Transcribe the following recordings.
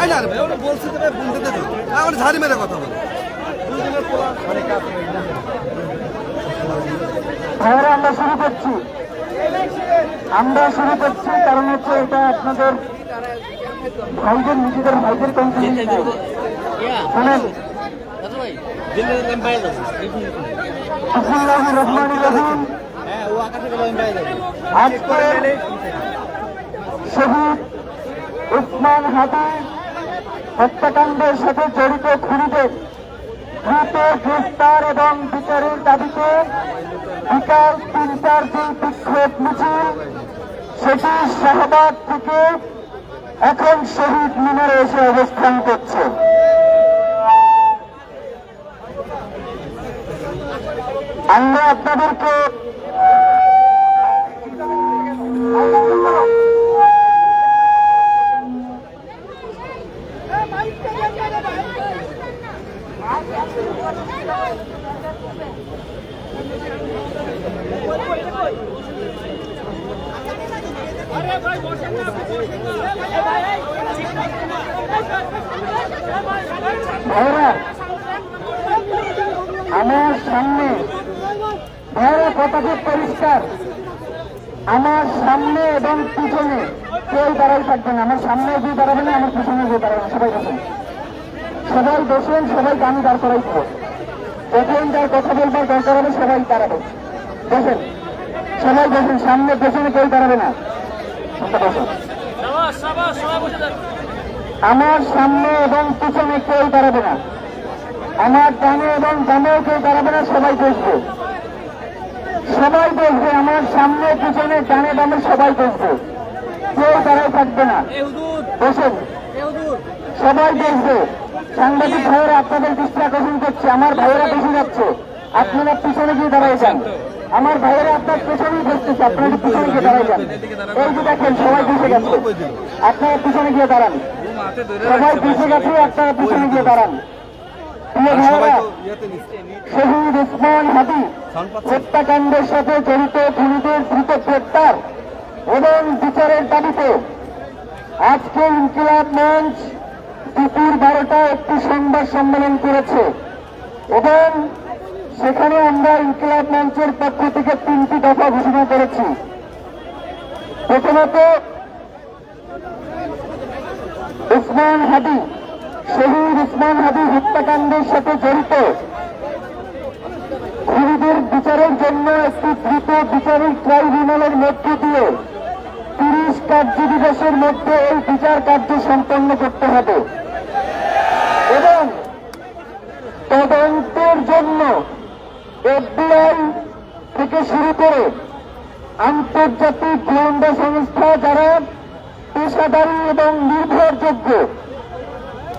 I না ওরা বলছে তো ভাই বলতে দে আমার ঝাড়ি মেরে কথা বলে। ভাইয়েরা আমরা শুরু করছি। আমরা শুরু করছি কারণ হচ্ছে এটা আপনাদের ভাইদের নিজেদের ভাইদের কনফিডেন্স শোনেন। রহিম। আজকে শহীদ উসমান হাদি হত্যাকাণ্ডের সাথে জড়িত খুনিদের দ্রুত গ্রেফতার এবং বিচারের দাবিতে বিকাল তিনটার যে বিক্ষোভ মিছিল। সেটি শাহবাগ থেকে এখন শহীদ মিনারে এসে অবস্থান করছে। আমরা আপনাদেরকে আমার সামনে ভাইরা কথা পরিষ্কার। আমার সামনে এবং পিছনে কেউ দাঁড়াই থাকবে না। আমার সামনে যে দাঁড়াবে না, আমার পিছনে যে দাঁড়াবে না। সবাই বসেন। সবাই বসেন, সবাই গান দাঁড় করাই যখন যার কথা বলবার দরকার হবে, সবাই দাঁড়াবে। বসেন। সবাই বসেন, সামনে, পেছনে কেউ দাঁড়াবে না। বসেন। আমার সামনে এবং পিছনে কেউ দাঁড়াবে না। আমার ডানে এবং ডানেও কেউ দাঁড়াবে না সবাই বসবে। সবাই বসবে আমার সামনে পিছনে ডানে ডানে সবাই বসবে। কেউ দাঁড়ায় থাকবে না। বসেন। সবাই বসবে। সাংবাদিক ভাইয়েরা আপনাদের দৃষ্টি আকর্ষণ করছে আমার ভাইয়েরা বেশি যাচ্ছে। আপনারা পিছনে গিয়ে দাঁড়ায় যান। আমার ভাইয়েরা আপনার পেছনেই বসতেছে আপনারা পিছনে গিয়ে দাঁড়ায় যান। এই যে দেখেন সবাই বসে গেছে। আপনারা পিছনে গিয়ে দাঁড়ান। সবাই পিছে গেছে আপনারা পিছনে গিয়ে দাঁড়ান। শহীদ উসমান হাদি হত্যাকাণ্ডের সাথে জড়িত খুনিদের দ্রুত গ্রেপ্তার এবং বিচারের দাবিতে আজকে ইনকিলাব মঞ্চ দুপুর বারোটা একটি সংবাদ সম্মেলন করেছে এবং সেখানে আমরা ইনকিলাব মঞ্চের পক্ষ থেকে তিনটি দফা ঘোষণা করেছি। প্রথমত, উসমান হাদি, শহীদ উসমান হাদি হত্যাকাণ্ডের সাথে জড়িত। খুনিদের বিচারের জন্য একটি দ্রুত বিচারিক ট্রাইব্যুনালের মধ্য দিয়ে তিরিশ কার্য দিবসের মধ্যে এই বিচার কার্য সম্পন্ন করতে হবে। এবং তদন্তের জন্য এফবিআই থেকে শুরু করে আন্তর্জাতিক গোয়েন্দা সংস্থা যারা পেশাদারী এবং নির্ভরযোগ্য,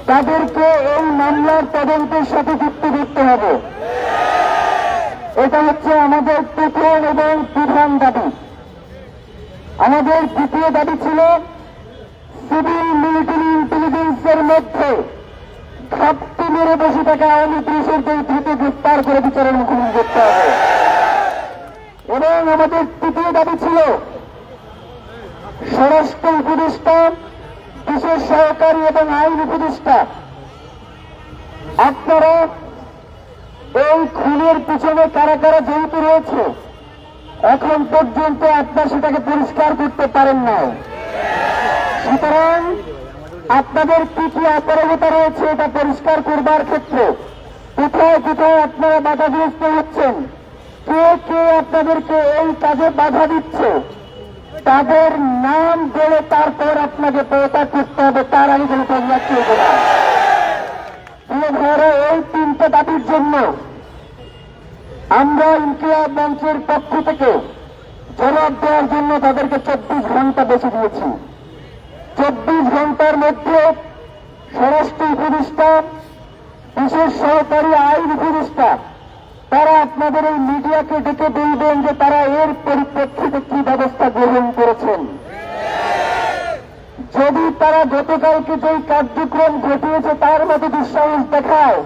তাদেরকে এই মামলার তদন্তের সাথে যুক্ত করতে হবে। এটা হচ্ছে আমাদের প্রথম এবং প্রধান দাবি। আমাদের দ্বিতীয় দাবি ছিল সিভিল মিলিটারি ইন্টেলিজেন্সের মধ্যে ঘাপটি মেরে বসে থাকা আওয়ামী পুলিশের দ্রুত গ্রেফতার করে বিচারের মুখোমুখি করতে হবে। এবং আমাদের তৃতীয় দাবি ছিল, স্বরাষ্ট্র উপদেষ্টা, বিশেষ সহকারী এবং আইন উপদেষ্টা, আপনারা এই খুনের পিছনে কারা কারা জড়িত রয়েছে, এখন পর্যন্ত আপনার সেটাকে পরিষ্কার করতে পারেন না সুতরাং আপনাদের কি কি অপরাধতা রয়েছে এটা পরিষ্কার করবার ক্ষেত্রে? কোথায় কোথায় আপনারা বাধাগ্রস্ত হচ্ছেন? কে কে আপনাদেরকে এই কাজে বাধা দিচ্ছে? তাদের নাম বলে তারপর আপনাকে পয়তা করতে হবে, তার আগে কোনো প্রজ্ঞা চলবে না। এই তিনটে দাবির জন্য আমরা ইনকিলাব মঞ্চের পক্ষ থেকে জবাব দেওয়ার জন্য তাদেরকে চব্বিশ ঘণ্টা বেছে দিয়েছি। চব্বিশ ঘণ্টার মধ্যে স্বরাষ্ট্র উপদেষ্টা, বিশেষ সহকারী আইন উপদেষ্টা, তারা আপনাদের এই মিডিয়াকে ডেকে বলবেন যে তারা এর পরিপ্রেক্ষিতে কি ব্যবস্থা গ্রহণ করেছেন। যদি তারা গতকালকে যে কার্যক্রম ঘটিয়েছে তার মতো দুঃসাহস দেখায়,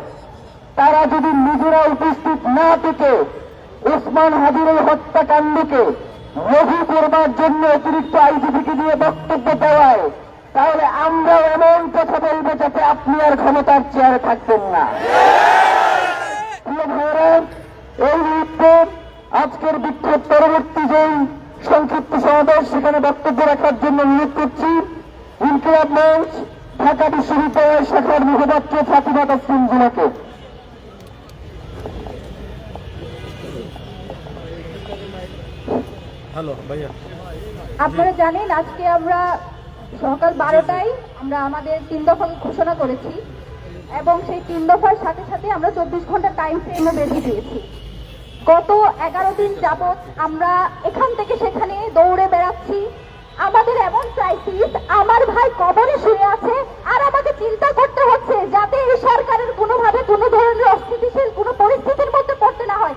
তারা যদি নিজেরা উপস্থিত না থেকে উসমান হাজির হত্যাকাণ্ডকে লঘু করবার জন্য অতিরিক্ত আইজিপিকে নিয়ে বক্তব্য দেওয়ায় তাহলে আমরা এমন কথা বলব যাতে আপনি আর ক্ষমতার চেয়ারে থাকবেন না। এই মুহূর্তে আজকের বিক্ষোভ পরবর্তী যে সংক্ষিপ্ত সমাবেশ সেখানে বক্তব্য রাখার জন্য অনুরোধ করছি ইনকিলাব মঞ্চ ঢাকা বিশ্ববিদ্যালয়ের শাখার মুখপাত্র ফাতিমা তসলিম জিনাকে। আপনারা জানেন আজকে আমরা সকাল বারোটায় আমরা আমাদের তিন দফা ঘোষণা করেছি এবং সেই তিন দফার সাথে সাথে আমরা চব্বিশ ঘণ্টা টাইম ফ্রেমও বেঁধে দিয়েছি। গত এগারো দিন যাবৎ আমরা এখান থেকে সেখানে দৌড়ে বেড়াচ্ছি। আমাদের এমন ক্রাইসিস আমার ভাই কবরে শুয়ে আছে আর আমাকে চিন্তা করতে হচ্ছে যাতে এই সরকারের কোনোভাবে কোনো ধরনের অস্থিতিশীল কোনো পরিস্থিতির মধ্যে পড়তে না হয়।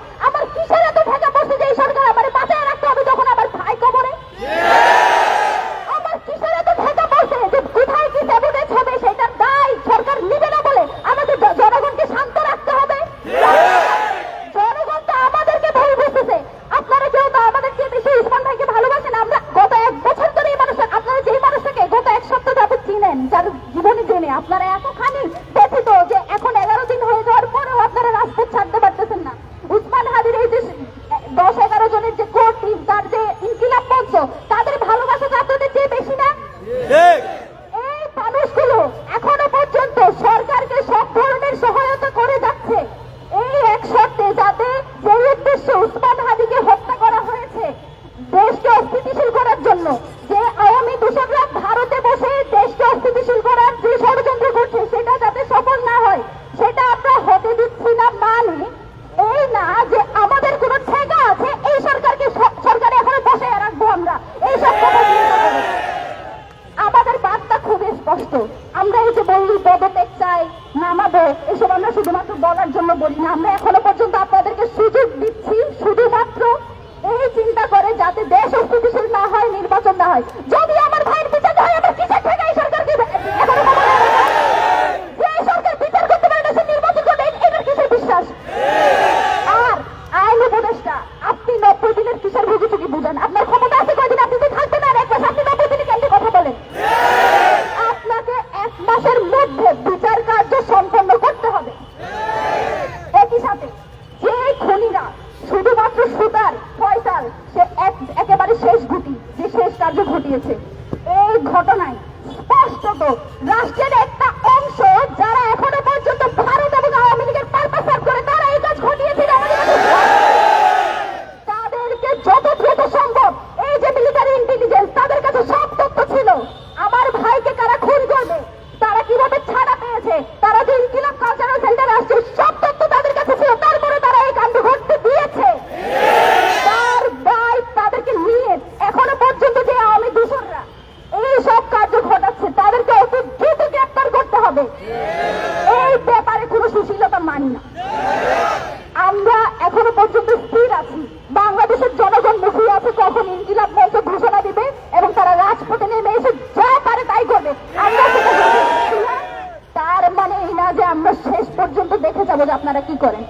ঘটিয়েছে। এই ঘটনায় স্পষ্টত রাষ্ট্রের আপনারা কি করেন?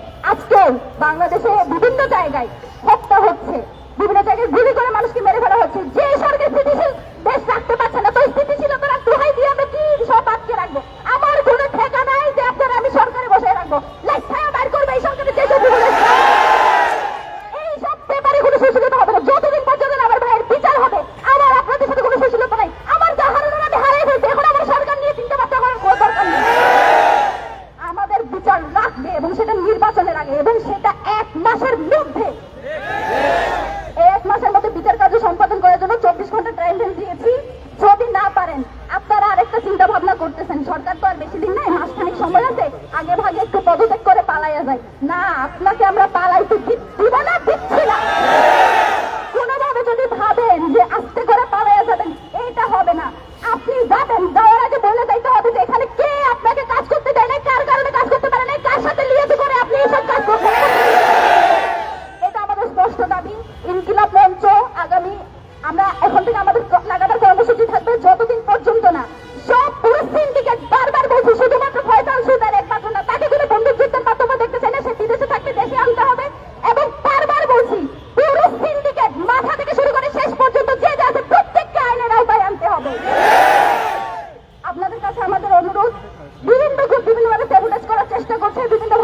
আমাদের অনুরোধ বিভিন্ন গ্রুপ বিভিন্নভাবে স্যাবোটাজ করার চেষ্টা করছে বিভিন্ন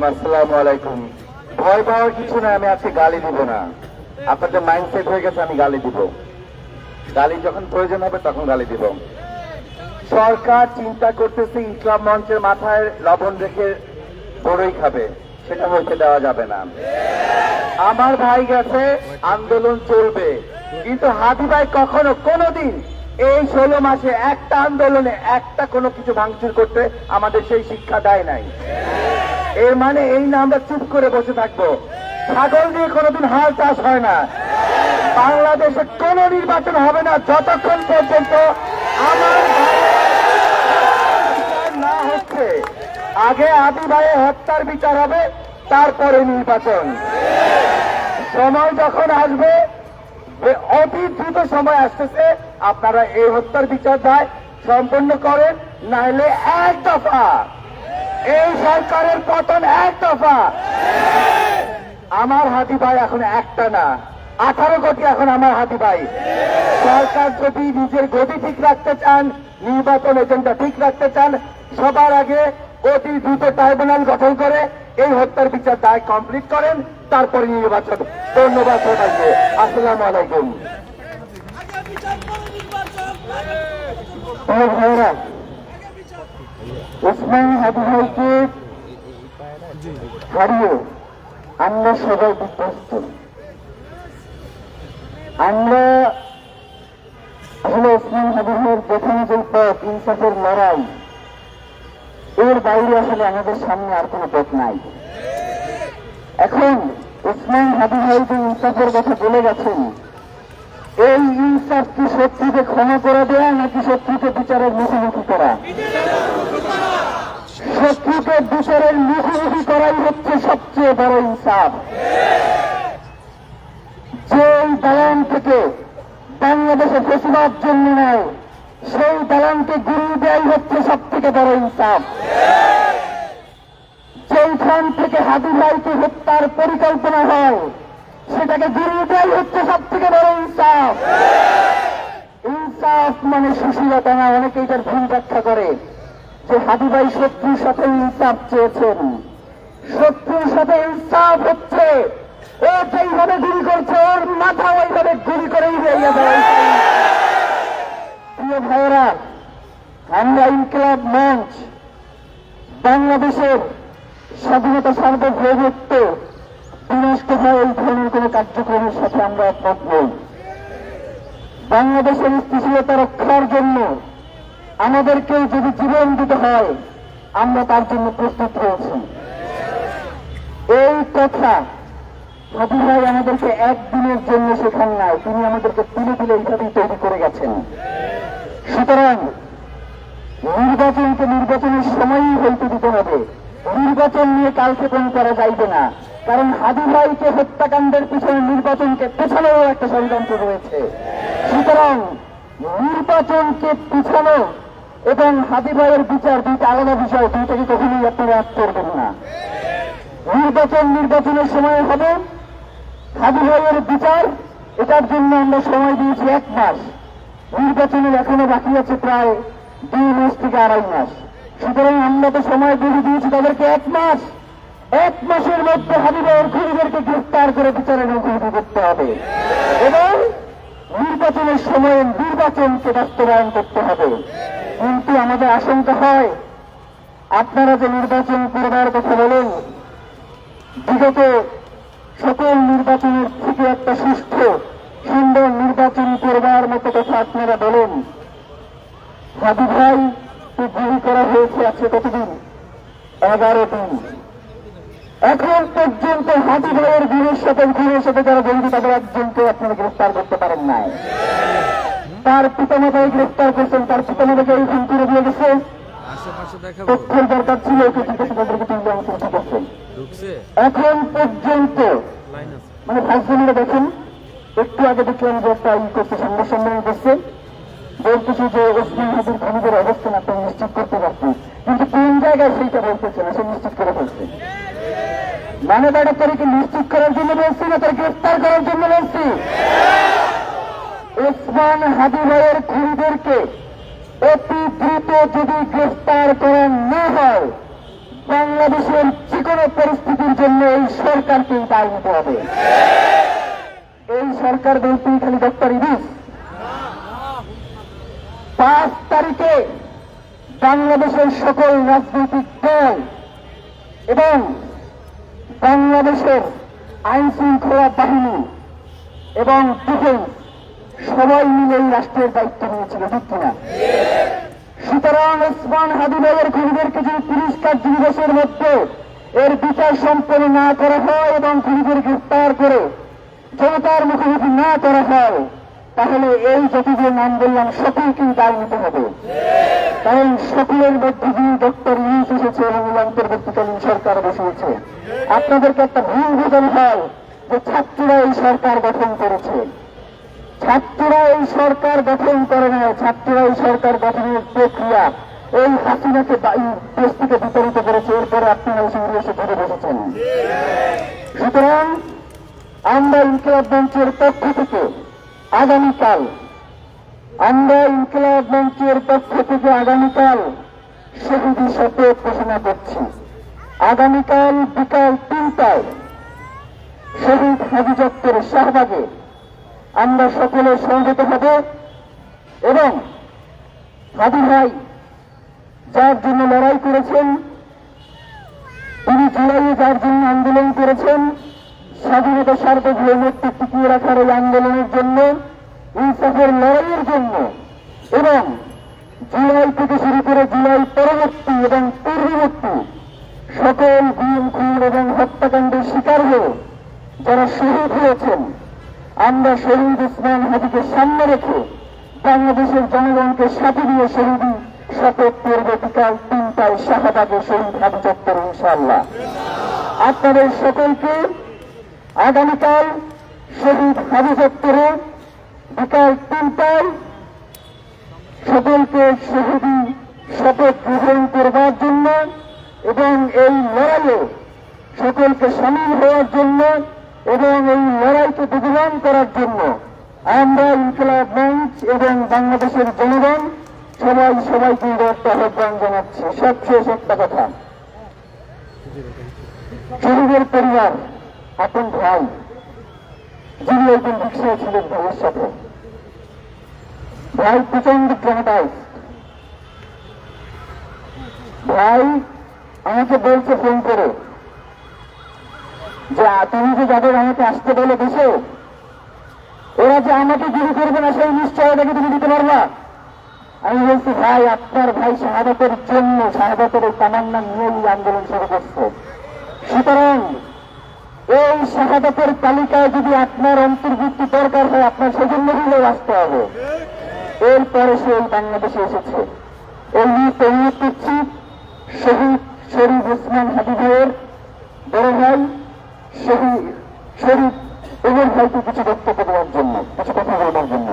রাহিম আসসালামু আলাইকুম। ভয় পাওয়ার কিছু না আমি আজকে গালি দিব না। আপনাদের মাইন্ডসেট হয়ে গেছে, আমি গালি দিব। গালি যখন প্রয়োজন হবে, তখন গালি দিব। সরকার চিন্তা করতেছে, ইসলাম মঞ্চের মাথায় লবণ রেখে বড়ই খাবে। সেটা হইতে দেওয়া যাবে না। আমার ভাই গেছে, আন্দোলন চলবে। কিন্তু হাদি ভাই কখনো, কোনোদিন এই ষোলো মাসে একটা আন্দোলনে একটা কোনো কিছু ভাঙচুর করতে আমাদের সেই শিক্ষা দেয় নাই। এর মানে এই না আমরা চুপ করে বসে থাকব। ছাগল দিয়ে কোনোদিন হাল চাষ হয় না। বাংলাদেশে কোনো নির্বাচন হবে না যতক্ষণ পর্যন্ত আমার না হচ্ছে। আগে আদি ভাইয়ের হত্যার বিচার হবে, তারপরে নির্বাচন। সময় যখন আসবে অতি দ্রুত সময় আসতেছে, আপনারা এই হত্যার বিচার দায় সম্পন্ন করেন, নাহলে এক দফা এই সরকারের পতন এক দফা। আমার হাতি ভাই এখন একটা না। আঠারো কোটি এখন আমার হাতি ভাই। সরকার যদি নিজের গতি ঠিক রাখতে চান নির্বাচন এজেন্ডা ঠিক রাখতে চান সবার আগে অতি দ্রুত ট্রাইব্যুনাল গঠন করে এই হত্যার বিচার দায় কমপ্লিট করেন তারপরে নির্বাচন। ধন্যবাদ সবাইকে। আসসালামু আলাইকুম। ও ভাইরা ওসমান হাদি ভাইকে হারিয়ে আমরা সবাই বিধ্বস্ত। আমরা আসলে ওসমান হাদি ভাইয়ের প্রথম যে পথ ইনসাফের লড়াই। এর বাইরে আসলে আমাদের সামনে আর কোনো পথ নাই। এখন ওসমান হাদি ভাই যে ইনসাফের কথা বলে গেছেন, এই ইনসাফ কি শত্রুকে ক্ষমা করে দেয়া নাকি শত্রুকে বিচারের মুখোমুখি করা? শত্রুকে বিচারের মুখোমুখি করাই হচ্ছে সবচেয়ে বড় ইনসাফ। যে দালান থেকে বাংলাদেশে ফেসিবাদ জন্ম নেয়, সেই দালানকে গুরু দেয় হচ্ছে সব থেকে বড় ইনসাফ। যেইখান থেকে হাদি ভাইকে হত্যার পরিকল্পনা হয়, সেটাকে গুরু দেয় হচ্ছে সব থেকে বড় ইনসাফ। ইনসাফ মানে সুশীলতা না অনেকে এটার ভুল ব্যাখ্যা করে। যে হাদিভাই শত্রুর সাথে ইনসাফ চেয়েছেন। শত্রুর সাথে ইনসাফ হচ্ছে, ও যেইভাবে গুলি করছে, ওর মাথা ওইভাবে গুলি করেই দেয় প্রিয় ভাইয়েরা, আমরা ইনকলাব মঞ্চ বাংলাদেশের স্বাধীনতা সার্বভৌমত্ব বিনষ্ট হয় এই ধরনের কোন কার্যক্রমের সাথে আমরা একমত নই। বাংলাদেশের স্থিতিশীলতা রক্ষার জন্য আমাদেরকেও যদি জীবন দিতে হয় আমরা তার জন্য প্রস্তুত রয়েছি এই কথা হাবিব ভাই আমাদেরকে একদিনের জন্য শেখান নাই, তিনি আমাদেরকে তুলে তুলে এইভাবেই তৈরি করে গেছেন। সুতরাং নির্বাচনকে নির্বাচনের সময়ই হইতে দিতে হবে। নির্বাচন নিয়ে কালক্ষেপণ করা যাইবে না। কারণ হাদি ভাইকে হত্যাকাণ্ডের পিছনে নির্বাচনকে পেছানোর একটা ষড়যন্ত্র রয়েছে। সুতরাং নির্বাচনকে পিছানো এবং হাদি ভাইয়ের বিচার দুইটা আলাদা বিষয় দুইটাকে কখনোই আপনারা এক করবেন না। নির্বাচন নির্বাচনের সময় হবে হাদি ভাইয়ের বিচার, এটার জন্য আমরা সময় দিয়েছি এক মাস। নির্বাচনের এখনও বাকি আছে প্রায় দুই মাস থেকে আড়াই মাস। সুতরাং আমরা তো সময় বেঁধে দিয়েছি তাদেরকে এক মাস। এক মাসের মধ্যে হাবিবের খুনিদেরকে গ্রেফতার করে বিচারের মুখোমুখি করতে হবে। এবং নির্বাচনের সময়ে নির্বাচনকে বাস্তবায়ন করতে হবে। কিন্তু আমাদের আশঙ্কা হয়। আপনারা যে নির্বাচন করবার কথা বলেন, বিগত সকল নির্বাচনের থেকে একটা সুস্থ সুন্দর নির্বাচন করবার মতো কথা আপনারা বলেন। হাবি ভাই গুলি করা হয়েছে আজকে কতদিন? এগারো দিন। এখন পর্যন্ত হাতি ভাইয়ের গুলির সাথে গুলির সাথে যারা জড়িত, তাদের একজনকে আপনারা গ্রেফতার করতে পারেন নাই। তার পিতামাতাই গ্রেফতার করছেন তার পিতামাতাকে এই খুন দিয়ে গেছে তথ্যের দরকার ছিল এখন পর্যন্ত মানে ভাইসমিরা দেখেন একটু আগে দেখলাম যে একটা ই করছে সংবাদ সম্মেলন করছে। বলতেছে যে ওসমান হাজির খুনিদের অবস্থান আপনি নিশ্চিত করতে পারতেন কিন্তু কোন জায়গায় সেইটা বলতেছে না সে নিশ্চিত করে ফেলছে মানে তারা তাদেরকে নিশ্চিত করার জন্য বলছি না তার গ্রেফতার করার জন্য বলছি? ওসমান হাদি ভাইয়ের খুনিদেরকে অতি দ্রুত যদি গ্রেফতার করা না হয়, বাংলাদেশের যে কোনো পরিস্থিতির জন্য এই সরকারকেই দায় নিতে হবে। এই সরকার বলতেই খালি ডক্টর ইদিস। পাঁচ তারিখে বাংলাদেশের সকল রাজনৈতিক দল এবং বাংলাদেশের আইন শৃঙ্খলা বাহিনী এবং ডিফেন্স সবাই মিলে এই রাষ্ট্রের দায়িত্ব নিয়েছিল, ঠিক কিনা? সুতরাং ওসমান হাদিবাইয়ের খুনিদেরকে যদি তিরিশ কার্য দিবসের মধ্যে এর বিচার সম্পন্ন না করা হয় এবং খুনিদের গ্রেফতার করে জনতার মুখোমুখি না করা হয়, তাহলে এই যতগুলো নাম বললাম সকলকেই দায় নিতে হবে। কারণ সকলের মধ্যে দিয়ে ডক্টর ইউস এসেছে, এবং অন্তর্বর্তীকালীন সরকার বসিয়েছে, আপনাদেরকে একটা ভুল বোঝানো হয় যে ছাত্ররা এই সরকার গঠন করেছে। ছাত্ররা এই সরকার গঠন করে না ছাত্ররা এই সরকার গঠনের প্রক্রিয়া এই হাসিনাকে দেশ থেকে বিতাড়িত করেছে, এরপরে আপনারা এসে উড়ে এসে ঘুরে বসেছেন। সুতরাং আমরা ইনকিলাব মঞ্চের পক্ষ থেকে আগামীকাল, আমরা ইনকিলাব মঞ্চের পক্ষ থেকে আগামীকাল শহীদ শপথ ঘোষণা করছি। আগামীকাল বিকাল তিনটায় শহীদ হাজি চত্বরের শাহবাগে আমরা সকলে সমবেত হব এবং হাদি ভাই যার জন্য লড়াই করেছেন, তিনি জুলাইয়ে যার জন্য আন্দোলন করেছেন, স্বাধীনতা সার্বভৌমত্ব হাদিকে সামনে রেখে বাংলাদেশের জনগণকে সাথে দিয়ে শহীদ শপথ করবে বিকাল তিনটায় শাহবাগে শহীদ হাদি চত্বর ইনশাআল্লাহ। আপনাদের সকলকে আগামীকাল শহীদ হাদি চত্বরে বিকাল তিনটায় সকলকে শহীদি শপথ গ্রহণ করবার জন্য এবং এই লড়াইয়ে সকলকে সামিল হওয়ার জন্য এবং এই লড়াইকে বিদ্যমান করার জন্য আমরা ইনকলাব মঞ্চ এবং বাংলাদেশের জনগণ সবাই সবাইকে একটা আহ্বান জানাচ্ছি। সবশেষ একটা কথা। শহীদের পরিবার, আপন ভাই, যিনি একজন রিক্সায় ছিলেন ভাইয়ের সাথে। ভাই প্রচণ্ড ট্রমাটাইজ ভাই আমাকে বলছে ফোন করে যে, তুমি যে যাদের আমাকে আসতে বলে দেশে ওরা যে আমাকে গুলি করবে না, সেই নিশ্চয়তাকে তুমি দিতে পারবা? আমি বলছি, ভাই, আপনার ভাই শাহাদাতের জন্য, শাহাদাতের এই তামান্না নিয়ে এই আন্দোলন শুরু করছে। সুতরাং এই শাহাদাতের তালিকায় যদি আপনার অন্তর্ভুক্তি দরকার হয়, আপনার সেজন্য হলেও আসতে হবে। এরপরে সে এই বাংলাদেশে এসেছে। এই মুহূর্তে অনুরোধ করছি, শহীদ শরীফ ওসমান হাদি ভাইয়ের বড় ভাই, শহীদ শরীফ এদের ভাইকে কিছু বক্তব্য দেওয়ার জন্য, কিছু কথা বলবার জন্য।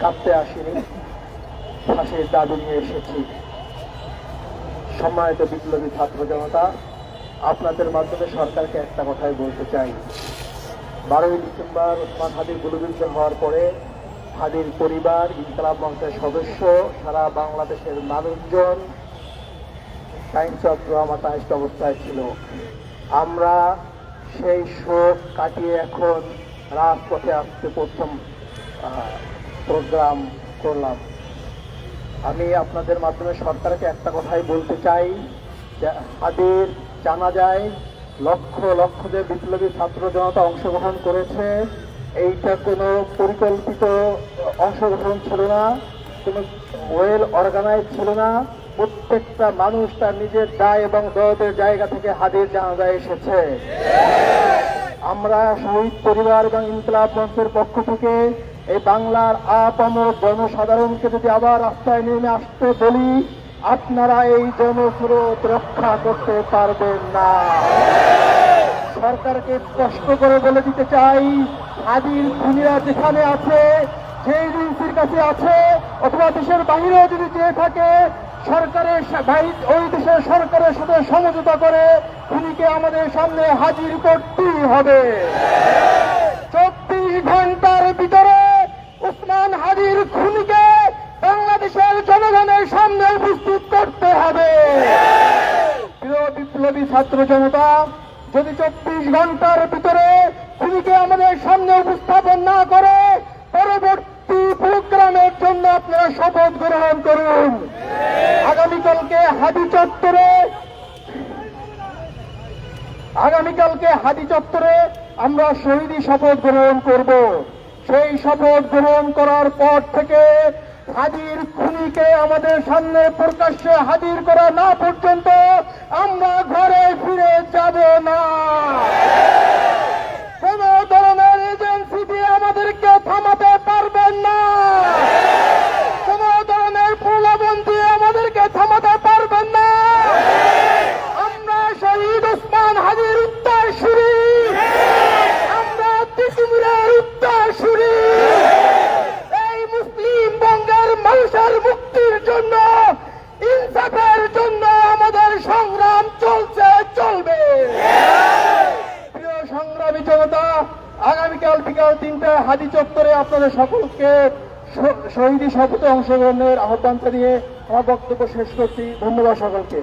কাঁপতে আসিনি, ফাঁসির দাবি নিয়ে এসেছি। সম্মানিত বিপ্লবী ছাত্র জনতা, আপনাদের মাধ্যমে সরকারকে একটা কথাই বলতে চাই। বারোই ডিসেম্বর ওসমান হাদির গুলিবিদ্ধ হওয়ার পরে হাদির পরিবার, ইনকলাব মঞ্চের সদস্য, সারা বাংলাদেশের মানুষজন টাইমস অফ ড্রামাটাইজড অবস্থায় ছিল। আমরা সেই শোক কাটিয়ে এখন রাজপথে আসতে প্রথম প্রোগ্রাম করলাম। আমি আপনাদের মাধ্যমে সরকারকে একটা কথাই বলতে চাই যে হাদির জানা যায়, লক্ষ লক্ষ যে বিপ্লবী ছাত্র জনতা অংশগ্রহণ করেছে এইটা কোনো পরিকল্পিত অংশগ্রহণ ছিল না, কোনো ওয়েল অর্গানাইজ ছিল না। প্রত্যেকটা মানুষ তার নিজের দায় এবং দরদের জায়গা থেকে হাদির জানাজায় এসেছে। আমরা শহীদ পরিবার এবং ইনকলাব মঞ্চের পক্ষ থেকে এই বাংলার আপামর জনসাধারণকে যদি আবার রাস্তায় নেমে আসতে বলি, আপনারা এই জনস্রোত রক্ষা করতে পারবেন না। সরকারকে স্পষ্ট করে বলে দিতে চাই হাদির খুনিরা যেখানে আছে যে এজেন্সির কাছে আছে, অথবা দেশের বাইরেও যদি চেয়ে থাকে, সরকারের ওই দেশের সরকারের সাথে সমঝোতা করে খুনিকে আমাদের সামনে হাজির করতেই হবে। চব্বিশ ঘণ্টার ভিতরে উসমান হাজির খুনিকে বাংলাদেশের জনগণের সামনে উপস্থিত করতে হবে। প্রিয় বিপ্লবী ছাত্র জনতা যদি চব্বিশ ঘণ্টার ভিতরে খুনিকে আমাদের সামনে উপস্থাপন না করে, পরবর্তী প্রোগ্রামের জন্য আপনারা শপথ গ্রহণ করুন। আগামীকালকে হাদি চত্বরে, আগামীকালকে হাদি চত্বরে আমরা শহীদী শপথ গ্রহণ করব। সেই শপথ গ্রহণ করার পর থেকে হাজির খুনিকে আমাদের সামনে প্রকাশ্যে হাজির করা না পর্যন্ত আমরা ঘরে ফিরে যাব না। কোন ধরনের এজেন্সি দিয়ে আমাদেরকে থামাতে পারবেন না? বিকাল তিনটায় হাদি চত্বরে আপনাদের সকলকে শহীদী শপথে অংশগ্রহণের আহ্বান জানিয়ে আমার বক্তব্য শেষ করছি। ধন্যবাদ সকলকে।